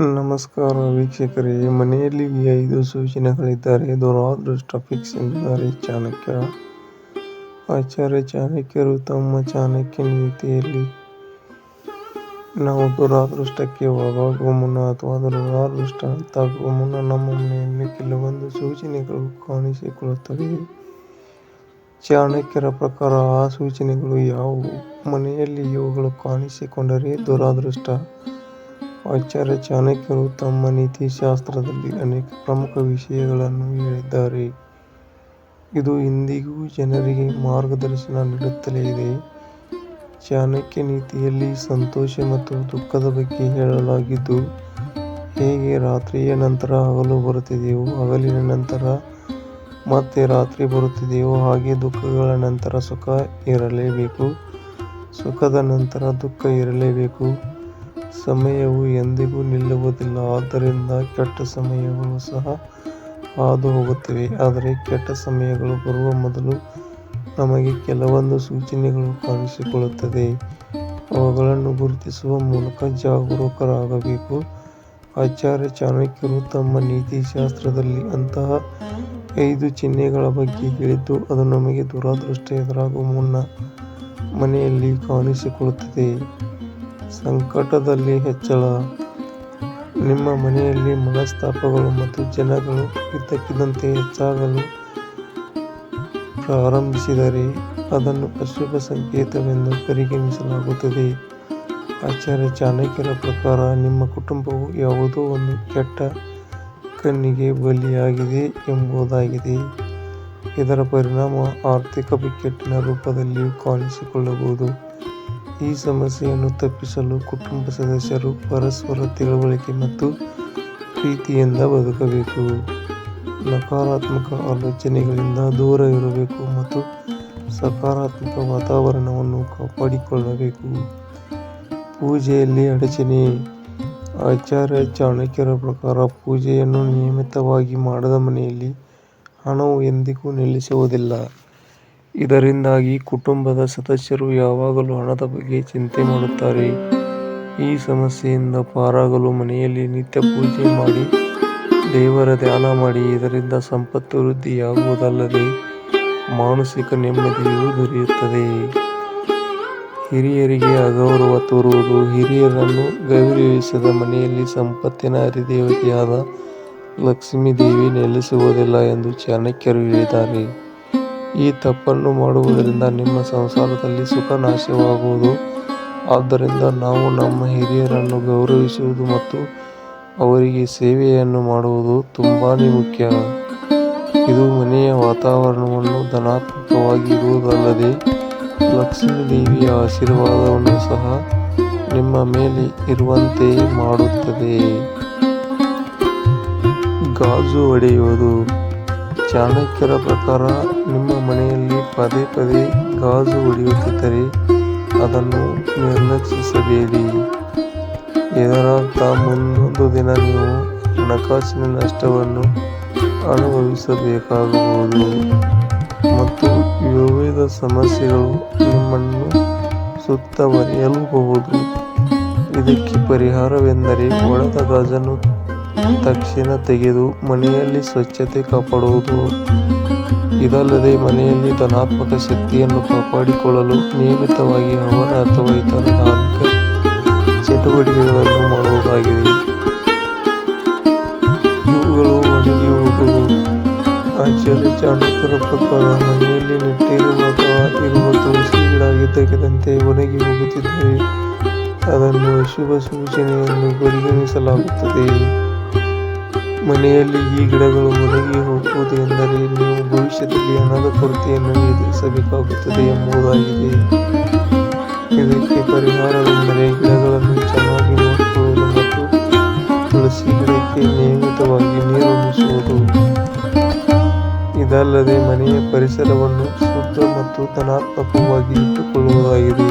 ನಮಸ್ಕಾರ ವೀಕ್ಷಕರೇ, ಮನೆಯಲ್ಲಿ ಐದು ಸೂಚನೆಗಳಿದ್ದಾರೆ. ದುರಾದೃಷ್ಟ ಫಿಕ್ಸ್ ಎಂದಿದ್ದಾರೆ ಚಾಣಕ್ಯ, ಆಚಾರ್ಯ ಚಾಣಕ್ಯರು ತಮ್ಮ ಚಾಣಕ್ಯ ನೀತಿಯಲ್ಲಿ ನಾವು ದುರಾದೃಷ್ಟಕ್ಕೆ ಒಳಗಾಗುವ ಮುನ್ನ ಅಥವಾ ದುರಾದೃಷ್ಟ ಅಂತಾಗುವ ಮುನ್ನ ನಮ್ಮ ಮನೆಯಲ್ಲಿ ಕೆಲವೊಂದು ಸೂಚನೆಗಳು ಕಾಣಿಸಿಕೊಳ್ಳುತ್ತವೆ. ಚಾಣಕ್ಯರ ಪ್ರಕಾರ ಆ ಸೂಚನೆಗಳು ಯಾವುವು? ಮನೆಯಲ್ಲಿ ಇವುಗಳು ಕಾಣಿಸಿಕೊಂಡರೆ ದುರಾದೃಷ್ಟ ಆಚಾರ್ಯ ಚಾಣಕ್ಯರು ತಮ್ಮ ನೀತಿಶಾಸ್ತ್ರದಲ್ಲಿ ಅನೇಕ ಪ್ರಮುಖ ವಿಷಯಗಳನ್ನು ಹೇಳಿದ್ದಾರೆ. ಇದು ಇಂದಿಗೂ ಜನರಿಗೆ ಮಾರ್ಗದರ್ಶನ ನೀಡುತ್ತಲೇ ಇದೆ. ಚಾಣಕ್ಯ ನೀತಿಯಲ್ಲಿ ಸಂತೋಷ ಮತ್ತು ದುಃಖದ ಬಗ್ಗೆ ಹೇಳಲಾಗಿದ್ದು, ಹೇಗೆ ರಾತ್ರಿಯ ನಂತರ ಹಗಲು ಬರುತ್ತಿದೆಯೋ, ಹಗಲಿನ ನಂತರ ಮತ್ತೆ ರಾತ್ರಿ ಬರುತ್ತಿದೆಯೋ, ಹಾಗೆ ದುಃಖಗಳ ನಂತರ ಸುಖ ಇರಲೇಬೇಕು. ಸುಖದ ನಂತರ ದುಃಖ ಇರಲೇಬೇಕು. ಸಮಯವು ಎಂದಿಗೂ ನಿಲ್ಲುವುದಿಲ್ಲ, ಆದ್ದರಿಂದ ಕೆಟ್ಟ ಸಮಯಗಳು ಸಹ ಹಾದು ಹೋಗುತ್ತವೆ ಆದರೆ ಕೆಟ್ಟ ಸಮಯಗಳು ಬರುವ ಮೊದಲು ನಮಗೆ ಕೆಲವೊಂದು ಸೂಚನೆಗಳು ಕಾಣಿಸಿಕೊಳ್ಳುತ್ತದೆ ಅವುಗಳನ್ನು ಗುರುತಿಸುವ ಮೂಲಕ ಜಾಗರೂಕರಾಗಬೇಕು. ಆಚಾರ್ಯ ಚಾಣಕ್ಯರು ತಮ್ಮ ನೀತಿಶಾಸ್ತ್ರದಲ್ಲಿ ಅಂತಹ ಐದು ಚಿಹ್ನೆಗಳ ಬಗ್ಗೆ ಹೇಳಿದ್ದು, ಅದು ನಮಗೆ ದುರಾದೃಷ್ಟ ಎದುರಾಗುವ ಮುನ್ನ ಮನೆಯಲ್ಲಿ ಕಾಣಿಸಿಕೊಳ್ಳುತ್ತದೆ. ಸಂಕಟದಲ್ಲಿ ಹೆಚ್ಚಳ. ನಿಮ್ಮ ಮನೆಯಲ್ಲಿ ಮನಸ್ತಾಪಗಳು ಮತ್ತು ಜನಗಳು ಇದ್ದಕ್ಕಿದ್ದಂತೆ ಹೆಚ್ಚಾಗಲು ಪ್ರಾರಂಭಿಸಿದರೆ ಅದನ್ನು ಅಶುಭ ಸಂಕೇತವೆಂದು ಪರಿಗಣಿಸಲಾಗುತ್ತದೆ. ಆಚಾರ್ಯ ಚಾಣಕ್ಯರ ಪ್ರಕಾರ ನಿಮ್ಮ ಕುಟುಂಬವು ಯಾವುದೋ ಒಂದು ಕೆಟ್ಟ ಕಣ್ಣಿಗೆ ಬಲಿಯಾಗಿದೆ ಎಂಬುದಾಗಿದೆ. ಇದರ ಪರಿಣಾಮ ಆರ್ಥಿಕ ಬಿಕ್ಕಟ್ಟಿನ ರೂಪದಲ್ಲಿಯೂ ಕಾಣಿಸಿಕೊಳ್ಳಬಹುದು. ಈ ಸಮಸ್ಯೆಯನ್ನು ತಪ್ಪಿಸಲು ಕುಟುಂಬ ಸದಸ್ಯರು ಪರಸ್ಪರ ತಿಳುವಳಿಕೆ ಮತ್ತು ಪ್ರೀತಿಯಿಂದ ಬದುಕಬೇಕು. ನಕಾರಾತ್ಮಕ ಆಲೋಚನೆಗಳಿಂದ ದೂರ ಇರಬೇಕು ಮತ್ತು ಸಕಾರಾತ್ಮಕ ವಾತಾವರಣವನ್ನು ಕಾಪಾಡಿಕೊಳ್ಳಬೇಕು. ಪೂಜೆಯಲ್ಲಿ ಅಡಚಣೆ. ಆಚಾರ್ಯ ಚಾಣಕ್ಯರ ಪ್ರಕಾರ ಪೂಜೆಯನ್ನು ನಿಯಮಿತವಾಗಿ ಮಾಡದ ಮನೆಯಲ್ಲಿ ಹಣವು ಎಂದಿಗೂ ನೆಲೆಸುವುದಿಲ್ಲ ಇದರಿಂದಾಗಿ ಕುಟುಂಬದ ಸದಸ್ಯರು ಯಾವಾಗಲೂ ಹಣದ ಬಗ್ಗೆ ಚಿಂತೆ ಮಾಡುತ್ತಾರೆ. ಈ ಸಮಸ್ಯೆಯಿಂದ ಪಾರಾಗಲು ಮನೆಯಲ್ಲಿ ನಿತ್ಯ ಪೂಜೆ ಮಾಡಿ, ದೇವರ ಧ್ಯಾನ ಮಾಡಿ, ಇದರಿಂದ ಸಂಪತ್ತು ವೃದ್ಧಿಯಾಗುವುದಲ್ಲದೆ ಮಾನಸಿಕ ನೆಮ್ಮದಿಯೂ ದೊರೆಯುತ್ತದೆ. ಹಿರಿಯರಿಗೆ ಅಗೌರವ ತೋರುವುದು, ಹಿರಿಯರನ್ನು ಗೌರವಿಸದ ಮನೆಯಲ್ಲಿ ಸಂಪತ್ತಿನ ಅಧಿದೇವತೆಯಾದ ಲಕ್ಷ್ಮೀ ದೇವಿ ನೆಲೆಸುವುದಿಲ್ಲ ಎಂದು ಚಾಣಕ್ಯರು ಹೇಳಿದ್ದಾರೆ. ಈ ತಪ್ಪನ್ನು ಮಾಡುವುದರಿಂದ ನಿಮ್ಮ ಸಂಸಾರದಲ್ಲಿ ಸುಖ ನಾಶವಾಗುವುದು ಆದ್ದರಿಂದ ನಾವು ನಮ್ಮ ಹಿರಿಯರನ್ನು ಗೌರವಿಸುವುದು ಮತ್ತು ಅವರಿಗೆ ಸೇವೆಯನ್ನು ಮಾಡುವುದು ತುಂಬಾ ಮುಖ್ಯ. ಇದು ಮನೆಯ ವಾತಾವರಣವನ್ನು ಧನಾತ್ಮಕವಾಗಿ ಇರುವುದಲ್ಲದೆ ಲಕ್ಷ್ಮೀ ದೇವಿಯ ಆಶೀರ್ವಾದವನ್ನು ಸಹ ನಿಮ್ಮ ಮೇಲೆ ಇರುವಂತೆ ಮಾಡುತ್ತದೆ. ಗಾಜು ಹೊಡೆಯುವುದು ಚಾಣಕ್ಯರ ಪ್ರಕಾರ ನಿಮ್ಮ ಮನೆಯಲ್ಲಿ ಪದೇ ಪದೇ ಗಾಜು ಹೊಡೆಯುತ್ತಿದ್ದರೆ ಅದನ್ನು ನಿರ್ಲಕ್ಷಿಸಬೇಡಿ. ಇದರರ್ಥ ಮುಂದೊಂದು ದಿನ ನೀವು ಹಣಕಾಸಿನ ನಷ್ಟವನ್ನು ಅನುಭವಿಸಬೇಕಾಗಬಹುದು ಮತ್ತು ವಿವಿಧ ಸಮಸ್ಯೆಗಳು ನಿಮ್ಮನ್ನು ಸುತ್ತುವರಿಯಲೂಬಹುದು ಇದಕ್ಕೆ ಪರಿಹಾರವೆಂದರೆ ಒಳದ ಗಾಜನ್ನು ತಕ್ಷಣ ತೆಗೆದು ಮನೆಯಲ್ಲಿ ಸ್ವಚ್ಛತೆ ಕಾಪಾಡುವುದು. ಇದಲ್ಲದೆ ಮನೆಯಲ್ಲಿ ಧನಾತ್ಮಕ ಶಕ್ತಿಯನ್ನು ಕಾಪಾಡಿಕೊಳ್ಳಲು ನಿಯಮಿತವಾಗಿ ಹವನ ಅಥವಾ ಇತರ ಧಾರ್ಮಿಕ ಚಟುವಟಿಕೆಗಳನ್ನು ಮಾಡುವುದಾಗಿದೆ. ಇವುಗಳು ಒಣಗಿ ಹೋಗುವುದು ಆಚಾರ್ಯ ಚಾಣಕ್ಯರ ಪ್ರಕಾರ ಮನೆಯಲ್ಲಿ ನೆಟ್ಟಿರುವ ಅಥವಾ ಇರುವ ತುಳಸಿ ಗಿಡ ಒಣಗಿ ಹೋಗುತ್ತಿದ್ದರೆ ಅದನ್ನು ಶುಭ ಸೂಚನೆಯನ್ನು ಪರಿಗಣಿಸಲಾಗುತ್ತದೆ. ಮನೆಯಲ್ಲಿ ಈ ಗಿಡಗಳು ಒಣಗಿ ಹೋಗುವುದು ಎಂದರೆ ನೀವು ಭವಿಷ್ಯದಲ್ಲಿ ಹಣದ ಕೊರತೆಯನ್ನು ಎದುರಿಸಬೇಕಾಗುತ್ತದೆ ಎಂಬುದಾಗಿದೆ. ಇದಕ್ಕೆ ಪರಿಹಾರವೆಂದರೆ ಗಿಡಗಳನ್ನು ಚೆನ್ನಾಗಿ ನೋಡಿಕೊಳ್ಳುವುದು ಮತ್ತು ತುಳಸಿ ಗಿಡಕ್ಕೆ ನಿಯಮಿತವಾಗಿ ನೀರು ಉಣಿಸುವುದು ಇದಲ್ಲದೆ ಮನೆಯ ಪರಿಸರವನ್ನು ಶುದ್ಧ ಮತ್ತು ಧನಾತ್ಮಕವಾಗಿ ಇಟ್ಟುಕೊಳ್ಳುವುದಾಗಿದೆ.